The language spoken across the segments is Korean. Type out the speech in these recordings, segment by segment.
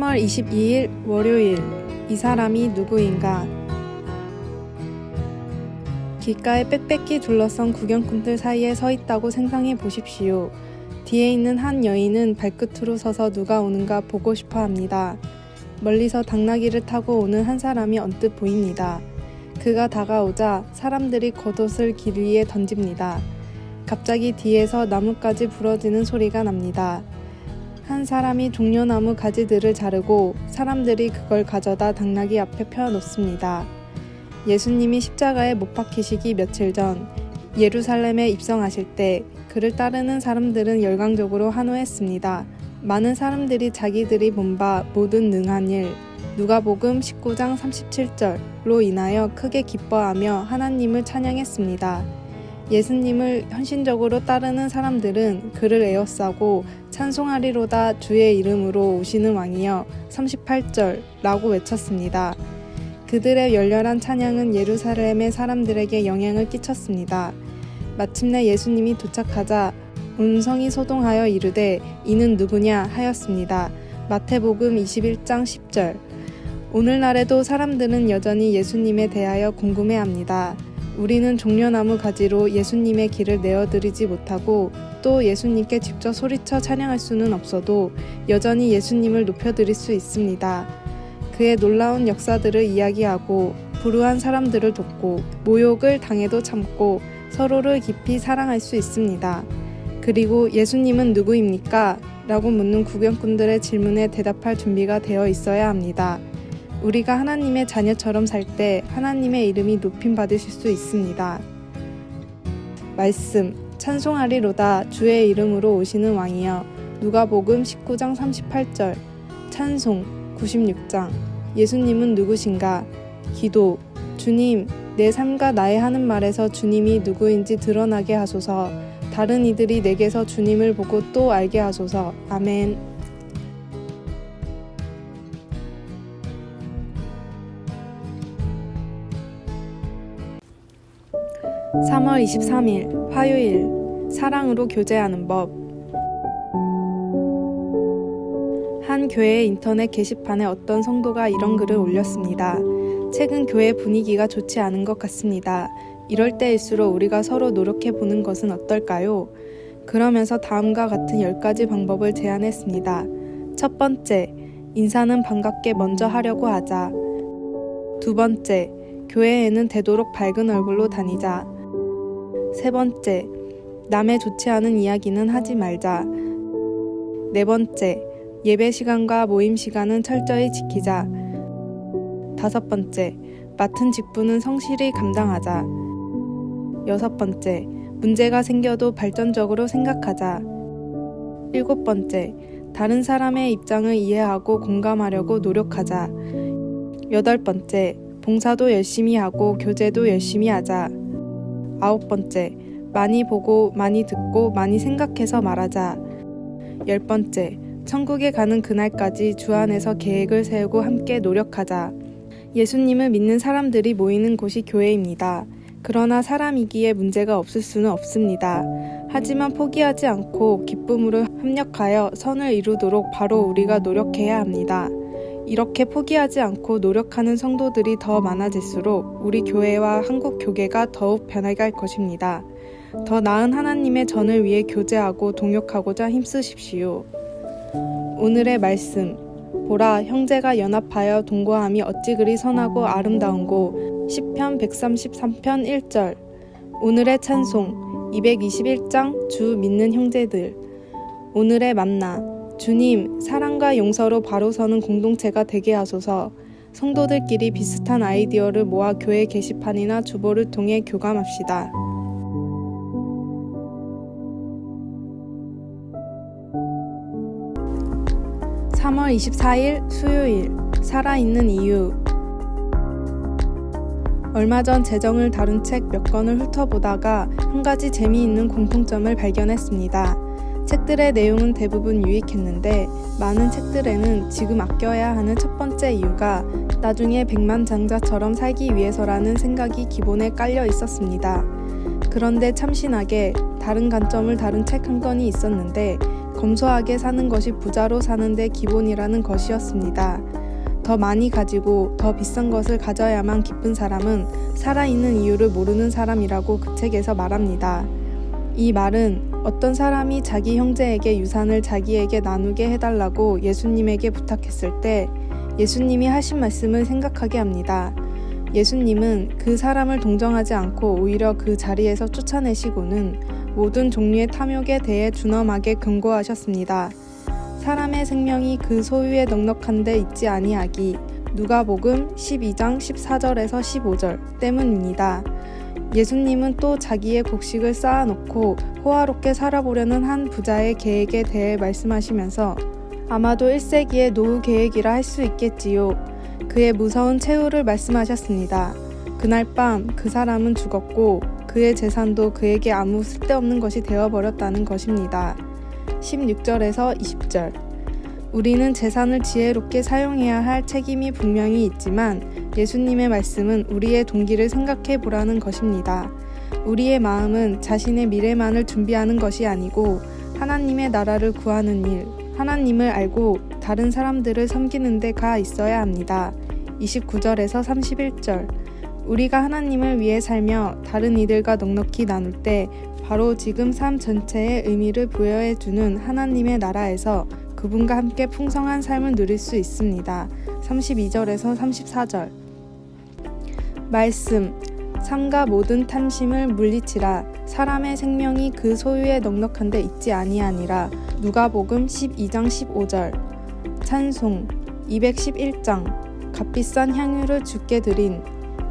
3월 22일 월요일 이 사람이 누구인가 길가에 빽빽히 둘러싼 구경꾼들 사이에 서 있다고 생각해 보십시오. 뒤에 있는 한 여인은 발끝으로 서서 누가 오는가 보고 싶어 합니다. 멀리서 당나귀를 타고 오는 한 사람이 언뜻 보입니다. 그가 다가오자 사람들이 겉옷을 길 위에 던집니다. 갑자기 뒤에서 나뭇가지 부러지는 소리가 납니다. 한 사람이 종려나무 가지들을 자르고 사람들이 그걸 가져다 당나귀 앞에 펴놓습니다. 예수님이 십자가에 못 박히시기 며칠 전 예루살렘에 입성하실 때 그를 따르는 사람들은 열광적으로 환호했습니다. 많은 사람들이 자기들이 본 바 모든 능한 일 누가복음 19장 37절로 인하여 크게 기뻐하며 하나님을 찬양했습니다. 예수님을 헌신적으로 따르는 사람들은 그를 에워싸고 찬송하리로다 주의 이름으로 오시는 왕이여 38절라고 외쳤습니다. 그들의 열렬한 찬양은 예루살렘의 사람들에게 영향을 끼쳤습니다. 마침내 예수님이 도착하자 온 성이 소동하여 이르되 이는 누구냐 하였습니다. 마태복음 21장 10절 오늘날에도 사람들은 여전히 예수님에 대하여 궁금해합니다. 우리는 종려나무 가지로 예수님의 길을 내어드리지 못하고 또 예수님께 직접 소리쳐 찬양할 수는 없어도 여전히 예수님을 높여드릴 수 있습니다. 그의 놀라운 역사들을 이야기하고 불우한 사람들을 돕고 모욕을 당해도 참고 서로를 깊이 사랑할 수 있습니다. 그리고 예수님은 누구입니까? 라고 묻는 구경꾼들의 질문에 대답할 준비가 되어 있어야 합니다. 우리가 하나님의 자녀처럼 살 때 하나님의 이름이 높임 받으실 수 있습니다. 말씀 찬송하리로다 주의 이름으로 오시는 왕이여. 누가복음 19장 38절. 찬송 96장. 예수님은 누구신가? 기도. 주님 내 삶과 나의 하는 말에서 주님이 누구인지 드러나게 하소서. 다른 이들이 내게서 주님을 보고 또 알게 하소서. 아멘 3월 23일 화요일 사랑으로 교제하는 법 한 교회의 인터넷 게시판에 어떤 성도가 이런 글을 올렸습니다. 최근 교회 분위기가 좋지 않은 것 같습니다. 이럴 때일수록 우리가 서로 노력해 보는 것은 어떨까요? 그러면서 다음과 같은 10가지 방법을 제안했습니다. 첫 번째, 인사는 반갑게 먼저 하려고 하자. 두 번째, 교회에는 되도록 밝은 얼굴로 다니자. 세 번째, 남의 좋지 않은 이야기는 하지 말자. 네 번째, 예배 시간과 모임 시간은 철저히 지키자. 다섯 번째, 맡은 직분은 성실히 감당하자. 여섯 번째, 문제가 생겨도 발전적으로 생각하자. 일곱 번째, 다른 사람의 입장을 이해하고 공감하려고 노력하자. 여덟 번째, 봉사도 열심히 하고 교제도 열심히 하자. 아홉 번째, 많이 보고 많이 듣고 많이 생각해서 말하자. 열 번째, 천국에 가는 그날까지 주 안에서 계획을 세우고 함께 노력하자. 예수님을 믿는 사람들이 모이는 곳이 교회입니다. 그러나 사람이기에 문제가 없을 수는 없습니다. 하지만 포기하지 않고 기쁨으로 협력하여 선을 이루도록 바로 우리가 노력해야 합니다. 이렇게 포기하지 않고 노력하는 성도들이 더 많아질수록 우리 교회와 한국 교계가 더욱 변해갈 것입니다. 더 나은 하나님의 전을 위해 교제하고 동역하고자 힘쓰십시오. 오늘의 말씀. 보라, 형제가 연합하여 동거함이 어찌 그리 선하고 아름다운고. 10편 133편 1절. 오늘의 찬송. 221장 주 믿는 형제들. 오늘의 만나. 주님, 사랑과 용서로 바로 서는 공동체가 되게 하소서. 성도들끼리 비슷한 아이디어를 모아 교회 게시판이나 주보를 통해 교감합시다. (3월 24일) 수요일 살아있는 이유 얼마 전 재정을 다룬 책 몇 권을 훑어보다가 한 가지 재미있는 공통점을 발견했습니다. 책들의 내용은 대부분 유익했는데 많은 책들에는 지금 아껴야 하는 첫 번째 이유가 나중에 백만 장자처럼 살기 위해서라는 생각이 기본에 깔려 있었습니다. 그런데 참신하게 다른 관점을 다룬 책한 권이 있었는데 검소하게 사는 것이 부자로 사는데 기본이라는 것이었습니다. 더 많이 가지고 더 비싼 것을 가져야만 기쁜 사람은 살아있는 이유를 모르는 사람이라고 그 책에서 말합니다. 이 말은 어떤 사람이 자기 형제에게 유산을 자기에게 나누게 해달라고 예수님에게 부탁했을 때 예수님이 하신 말씀을 생각하게 합니다. 예수님은 그 사람을 동정하지 않고 오히려 그 자리에서 쫓아내시고는 모든 종류의 탐욕에 대해 준엄하게 경고하셨습니다. 사람의 생명이 그 소유에 넉넉한데 있지 아니하기 누가복음 12장 14절에서 15절 때문입니다. 예수님은 또 자기의 곡식을 쌓아놓고 호화롭게 살아보려는 한 부자의 계획에 대해 말씀하시면서 아마도 1세기의 노후 계획이라 할 수 있겠지요. 그의 무서운 최후를 말씀하셨습니다. 그날 밤 그 사람은 죽었고 그의 재산도 그에게 아무 쓸데없는 것이 되어버렸다는 것입니다. 16절에서 20절. 우리는 재산을 지혜롭게 사용해야 할 책임이 분명히 있지만 예수님의 말씀은 우리의 동기를 생각해 보라는 것입니다. 우리의 마음은 자신의 미래만을 준비하는 것이 아니고 하나님의 나라를 구하는 일, 하나님을 알고 다른 사람들을 섬기는 데 가 있어야 합니다. 29절에서 31절. 우리가 하나님을 위해 살며 다른 이들과 넉넉히 나눌 때 바로 지금 삶 전체의 의미를 부여해 주는 하나님의 나라에서 그분과 함께 풍성한 삶을 누릴 수 있습니다. 32절에서 34절. 말씀. 삶과 모든 탐심을 물리치라. 사람의 생명이 그 소유에 넉넉한데 있지 아니하니라. 누가복음 12장 15절. 찬송 211장. 값비싼 향유를 주께 드린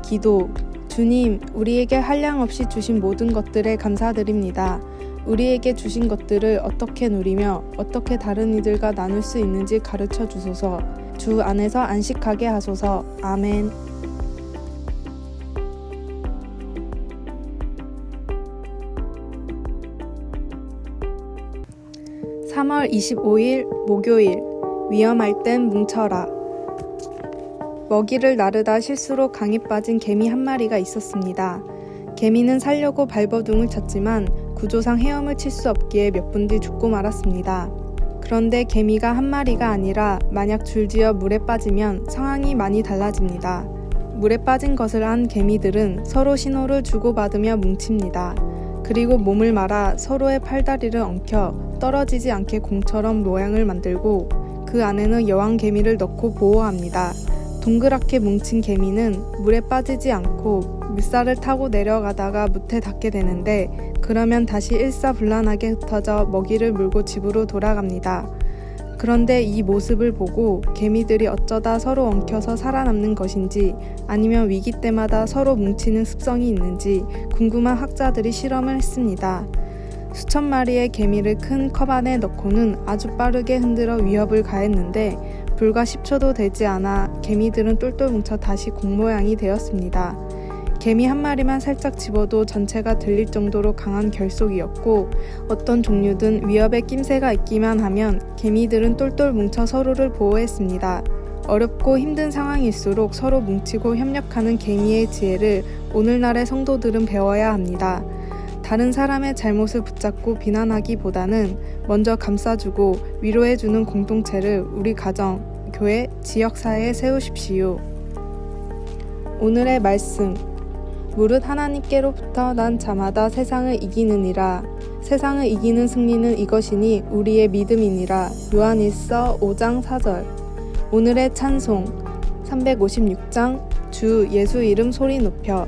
기도 주님, 우리에게 한량 없이 주신 모든 것들에 감사드립니다. 우리에게 주신 것들을 어떻게 누리며 어떻게 다른 이들과 나눌 수 있는지 가르쳐 주소서. 주 안에서 안식하게 하소서. 아멘. 3월 25일 목요일 위험할 땐 뭉쳐라. 먹이를 나르다 실수로 강에 빠진 개미 한 마리가 있었습니다. 개미는 살려고 발버둥을 쳤지만 구조상 헤엄을 칠 수 없기에 몇 분 뒤 죽고 말았습니다. 그런데 개미가 한 마리가 아니라 만약 줄지어 물에 빠지면 상황이 많이 달라집니다. 물에 빠진 것을 안 개미들은 서로 신호를 주고받으며 뭉칩니다. 그리고 몸을 말아 서로의 팔다리를 엉켜 떨어지지 않게 공처럼 모양을 만들고 그 안에는 여왕 개미를 넣고 보호합니다. 동그랗게 뭉친 개미는 물에 빠지지 않고 물살을 타고 내려가다가 무태 닿게 되는데 그러면 다시 일사불란하게 흩어져 먹이를 물고 집으로 돌아갑니다. 그런데 이 모습을 보고 개미들이 어쩌다 서로 엉켜서 살아남는 것인지 아니면 위기 때마다 서로 뭉치는 습성이 있는지 궁금한 학자들이 실험을 했습니다. 수천 마리의 개미를 큰 컵 안에 넣고는 아주 빠르게 흔들어 위협을 가했는데 불과 10초도 되지 않아 개미들은 똘똘 뭉쳐 다시 공 모양이 되었습니다. 개미 한 마리만 살짝 집어도 전체가 들릴 정도로 강한 결속이었고 어떤 종류든 위협의 낌새가 있기만 하면 개미들은 똘똘 뭉쳐 서로를 보호했습니다. 어렵고 힘든 상황일수록 서로 뭉치고 협력하는 개미의 지혜를 오늘날의 성도들은 배워야 합니다. 다른 사람의 잘못을 붙잡고 비난하기보다는 먼저 감싸주고 위로해주는 공동체를 우리 가정, 교회, 지역사회에 세우십시오. 오늘의 말씀. 무릇 하나님께로부터 난 자마다 세상을 이기느니라. 세상을 이기는 승리는 이것이니 우리의 믿음이니라. 요한일서 5장 4절. 오늘의 찬송. 356장 주 예수 이름 소리 높여.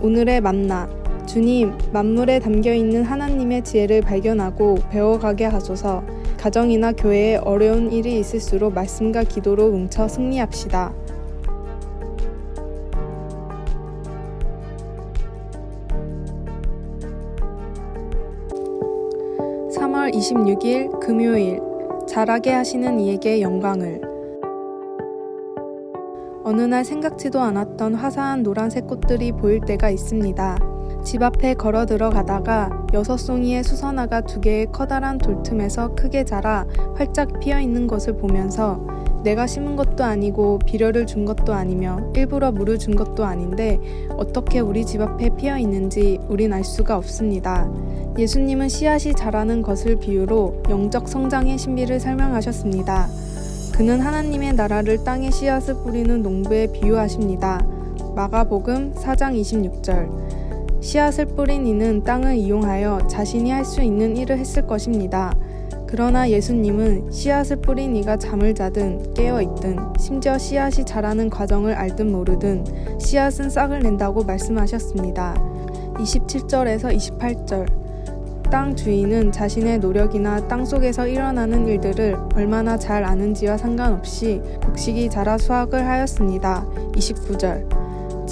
오늘의 만나. 주님, 만물에 담겨 있는 하나님의 지혜를 발견하고 배워가게 하소서. 가정이나 교회에 어려운 일이 있을수록 말씀과 기도로 뭉쳐 승리합시다. (3월 26일) 금요일 잘하게 하시는 이에게 영광을 어느 날 생각지도 않았던 화사한 노란색 꽃들이 보일 때가 있습니다. 집 앞에 걸어 들어가다가 여섯 송이의 수선화가 두 개의 커다란 돌틈에서 크게 자라 활짝 피어 있는 것을 보면서 내가 심은 것도 아니고 비료를 준 것도 아니며 일부러 물을 준 것도 아닌데 어떻게 우리 집 앞에 피어 있는지 우린 알 수가 없습니다. 예수님은 씨앗이 자라는 것을 비유로 영적 성장의 신비를 설명하셨습니다. 그는 하나님의 나라를 땅에 씨앗을 뿌리는 농부에 비유하십니다. 마가복음 4장 26절. 씨앗을 뿌린 이는 땅을 이용하여 자신이 할 수 있는 일을 했을 것입니다. 그러나 예수님은 씨앗을 뿌린 이가 잠을 자든 깨어 있든 심지어 씨앗이 자라는 과정을 알든 모르든 씨앗은 싹을 낸다고 말씀하셨습니다. 27절에서 28절. 땅 주인은 자신의 노력이나 땅 속에서 일어나는 일들을 얼마나 잘 아는지와 상관없이 곡식이 자라 수확을 하였습니다. 29절.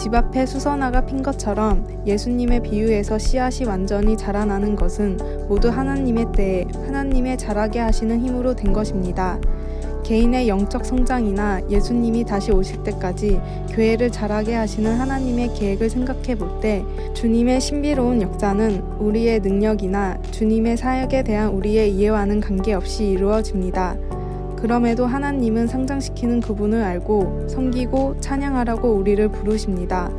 집 앞에 수선화가 핀 것처럼 예수님의 비유에서 씨앗이 완전히 자라나는 것은 모두 하나님의 때에 하나님의 자라게 하시는 힘으로 된 것입니다. 개인의 영적 성장이나 예수님이 다시 오실 때까지 교회를 자라게 하시는 하나님의 계획을 생각해 볼 때 주님의 신비로운 역사는 우리의 능력이나 주님의 사역에 대한 우리의 이해와는 관계없이 이루어집니다. 그럼에도 하나님은 상장시키는 그분을 알고 섬기고 찬양하라고 우리를 부르십니다.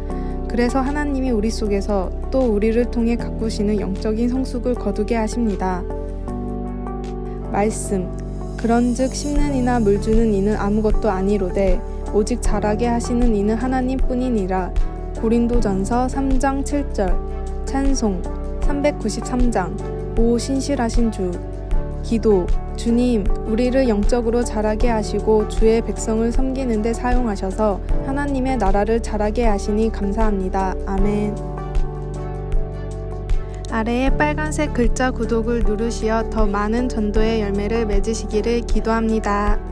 그래서 하나님이 우리 속에서 또 우리를 통해 가꾸시는 영적인 성숙을 거두게 하십니다. 말씀 그런즉 심는 이나 물 주는 이는 아무것도 아니로되 오직 자라게 하시는 이는 하나님뿐이니라. 고린도전서 3장 7절. 찬송 393장. 오 신실하신 주. 기도 주님, 우리를 영적으로 자라게 하시고 주의 백성을 섬기는 데 사용하셔서 하나님의 나라를 자라게 하시니 감사합니다. 아멘. 아래에 빨간색 글자 구독을 누르시어 더 많은 전도의 열매를 맺으시기를 기도합니다.